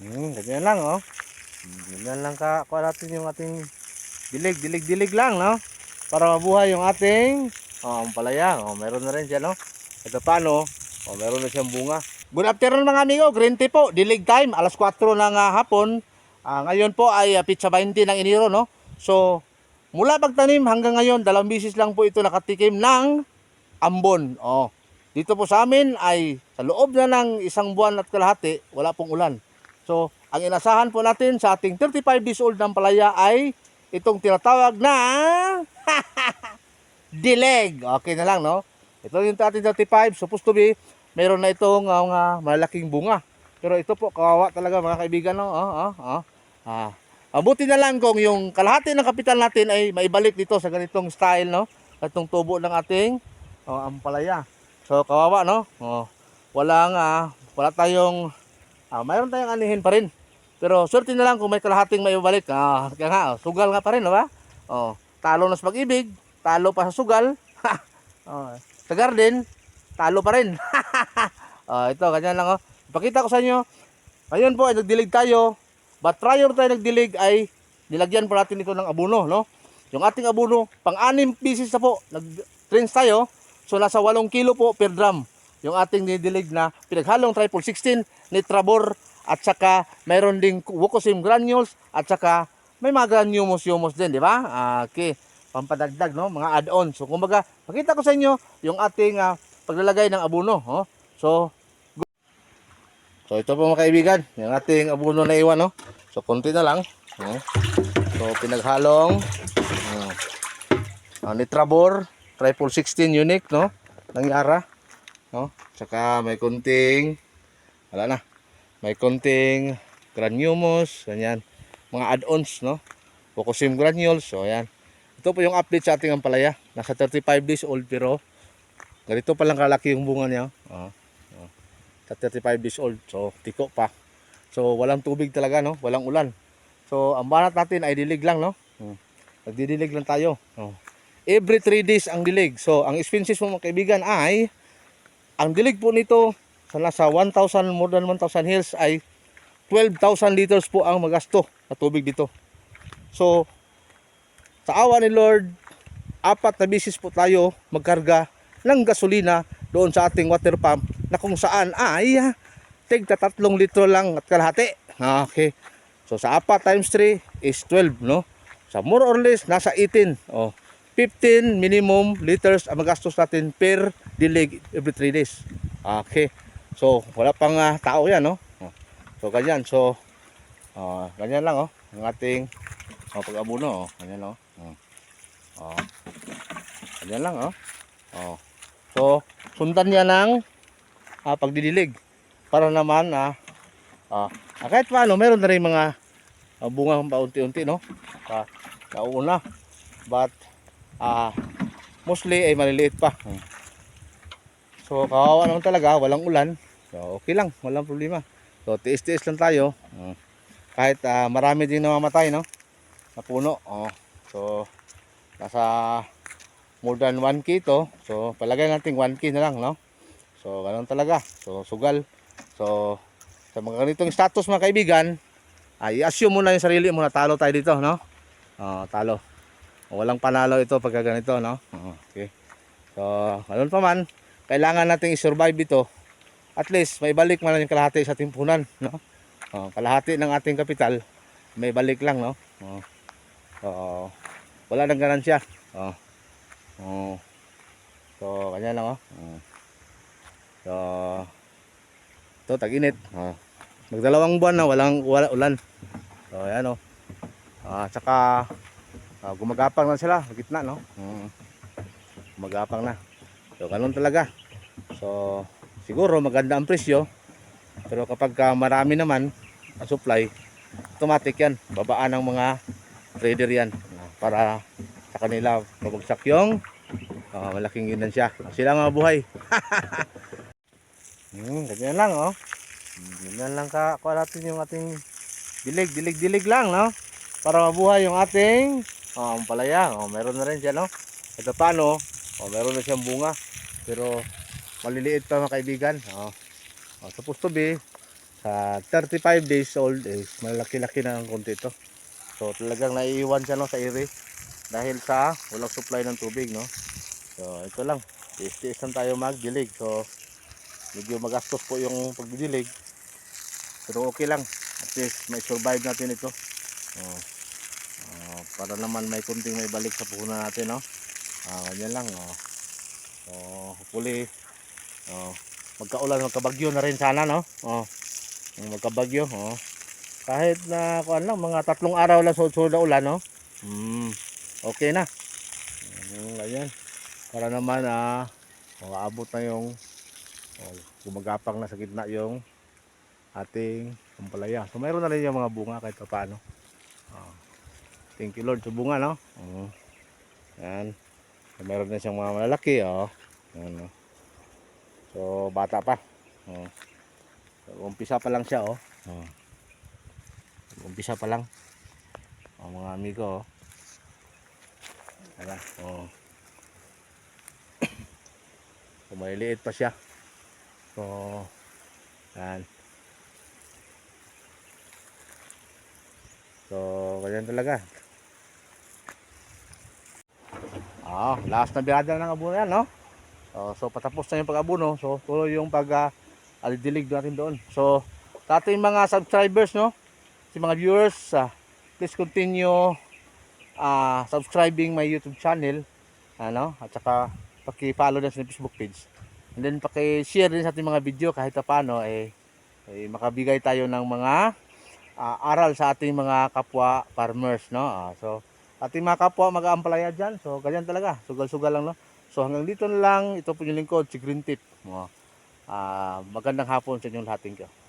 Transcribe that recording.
Hmm, ganyan lang, oh. Ganyan lang ka, kuha natin yung ating dilig, dilig, dilig lang, no? Para mabuhay yung ating, oh, palaya. Oh, meron na rin siya, no? Ito paano, oh, meron na siyang bunga. Good afternoon mga amigo, green tea po, dilig time, alas 4 ng ah, hapon. Ah, ngayon po ay ah, pizza 20 ng Enero, no? So, mula pagtanim hanggang ngayon, dalawang bisis lang po ito nakatikim ng ambon. Oh, dito po sa amin ay sa loob na ng isang buwan at kalahati, wala pong ulan. So, ang inasahan po natin sa ating 35 days old ng palaya ay itong tinatawag na dileg. Okay na lang, no? Ito yung ating 35, supposed to be, meron na itong uh, malaking bunga. Pero ito po, kawawa talaga mga kaibigan, no? Oh, oh, oh. Ah. Mabuti na lang kung yung kalahati ng kapital natin ay maibalik dito sa ganitong style, no? Itong tubo ng ating oh, ampalaya. So, kawawa, no? Oh, walang, ah, wala tayong, ah, mayroon tayong anihin pa rin. Pero swerte na lang kung may kalahating may. Ah, kaya nga, oh, sugal nga pa rin, ba? Oh, talo na sa pag-ibig, talo pa sa sugal. oh, sa garden, talo pa rin. oh, ito, ganyan lang, oh. Ipakita ko sa inyo. Ngayon po, ay nagdilig tayo. But prior tayo nagdilig ay nilagyan po natin ito ng abuno, no? Yung ating abuno, pang-anim pieces na po, nag-trains tayo. So, nasa 8 kilo po per drum. Yung ating nidilig na pinaghalong triple 16, nitrabor, at saka mayroon ding wukosim granules, at saka may mga granules-yumos din, di ba? Ah, okay, pampadagdag, no? Mga add-on. So, kumbaga, pakita ko sa inyo yung ating ah, paglalagay ng abuno. Oh. So, So ito po mga kaibigan, yung ating abuno na iwan, no? So konti na lang. no? So pinaghalong uh, uh, Nitrabor triple 16 unique, no? Nangyara, no? Tsaka may konting wala na. May konting granules, ganyan. Mga add-ons, no? Focusim granules, so ayan. Ito po yung update sa ating ampalaya. Nasa 35 days old pero ganito pa lang kalaki yung bunga niya. Oh sa 35 days old. So, tiko pa. So, walang tubig talaga, no? Walang ulan. So, ang banat natin ay dilig lang, no? Hmm. Nagdidilig lang tayo. Oh. Every 3 days ang dilig. So, ang expenses mo mga kaibigan ay ang dilig po nito sa nasa 1,000 more than 1,000 hills ay 12,000 liters po ang magasto na tubig dito. So, sa awa ni Lord, apat na bisis po tayo magkarga ng gasolina doon sa ating water pump na kung saan ay ah, tigta tatlong litro lang at kalahati. Ah, Okay. So sa apat times 3 is 12, no? Sa more or less, nasa 18. Oh, 15 minimum liters ang magastos natin per dilig every 3 days. Okay. So, wala pang ah, tao yan, no? So, ganyan. So, ah, ganyan lang, oh. Ang ating oh, pag-abuno, oh. Ganyan, oh. Oh. Oh. Ganyan lang, oh. Oh. So, sundan niya ng ah, pagdidilig para naman ah, ah, ah, kahit paano meron na rin mga ah, bunga paunti-unti no sa kauna but ah, mostly ay maliliit pa so kawawa naman talaga walang ulan so okay lang walang problema so tiis-tiis lang tayo Mm. kahit ah, marami din namamatay no na puno oh. so nasa more than 1k to so palagay natin 1k na lang no So, ganun talaga. So, sugal. So, sa mga ganitong status mga kaibigan, ay assume muna yung sarili mo na talo tayo dito, no? Oh, talo. Walang panalo ito pagka ganito, no? Oh, okay. So, ganun pa man, kailangan nating i-survive ito. At least, may balik man yung kalahati sa timpunan, no? Oh, kalahati ng ating kapital, may balik lang, no? Oh. So, wala nang ganansya. Oh. Oh. So, kanya lang, oh. oh. So, ito tag-init. Oh. Magdalawang buwan na walang wala ulan. So, ayan oh. Ah, tsaka ah, gumagapang na sila gitna, no? Mm. Gumagapang na. So, ganun talaga. So, siguro maganda ang presyo. Pero kapag ka marami naman ang supply, automatic yan. Babaan ng mga trader yan. Ah, Para sa kanila mabagsak yung ah, malaking ginansya. Sila nga buhay. Hmm, ganyan lang oh. Ganyan lang ka kuha yung ating dilig, dilig, dilig lang no. Para mabuhay yung ating oh, palaya. Oh, meron na rin siya no. Ito pa no. Oh, meron na siyang bunga. Pero maliliit pa mga kaibigan. Oh. Oh, supposed to be sa 35 days old is malaki-laki na ng konti ito. So talagang naiiwan siya no sa iri dahil sa walang supply ng tubig no. So ito lang. Tiis-tiis lang tayo magdilig. So medyo magastos po yung pagdidilig. Pero okay lang. At least may survive natin ito. Oh. Oh, para naman may kunting may balik sa puhunan natin no. Ah, ganyan lang oh. So hopefully oh, magkaulan magkabagyo na rin sana no. Oh. Magkabagyo oh. Kahit na kuan lang mga tatlong araw lang na ulan no. Hmm. Okay na. Mm, ganyan. Para naman ah maabot na yung oh, gumagapang na sa gitna yung ating ampalaya. So mayroon na rin yung mga bunga kahit pa paano. Oh. Thank you Lord sa bunga no. Oh. Yan. So, mayroon na siyang mga malalaki oh. Yan, oh. So bata pa. Oh. So, umpisa pa lang siya oh. oh. Umpisa pa lang. Oh, mga amigo oh. Ayan, oh. so, maliliit pa siya. So, yan. So, ganyan talaga. Ah, last na birada na ng abono yan, no? So, so patapos na yung pag-abono. So, tuloy yung pag uh, natin doon. So, sa ating mga subscribers, no? Si mga viewers, ah, please continue ah subscribing my YouTube channel. Ano? At saka paki-follow din sa Facebook page. And then paki-share din sa ating mga video kahit pa paano eh, eh makabigay tayo ng mga ah, aral sa ating mga kapwa farmers, no? Ah, so ating mga kapwa mag-aampalaya dyan. So, ganyan talaga. Sugal-sugal lang, no? So, hanggang dito na lang. Ito po yung lingkod, si Green Tip. Ah, magandang hapon sa inyong lahat. Thank you.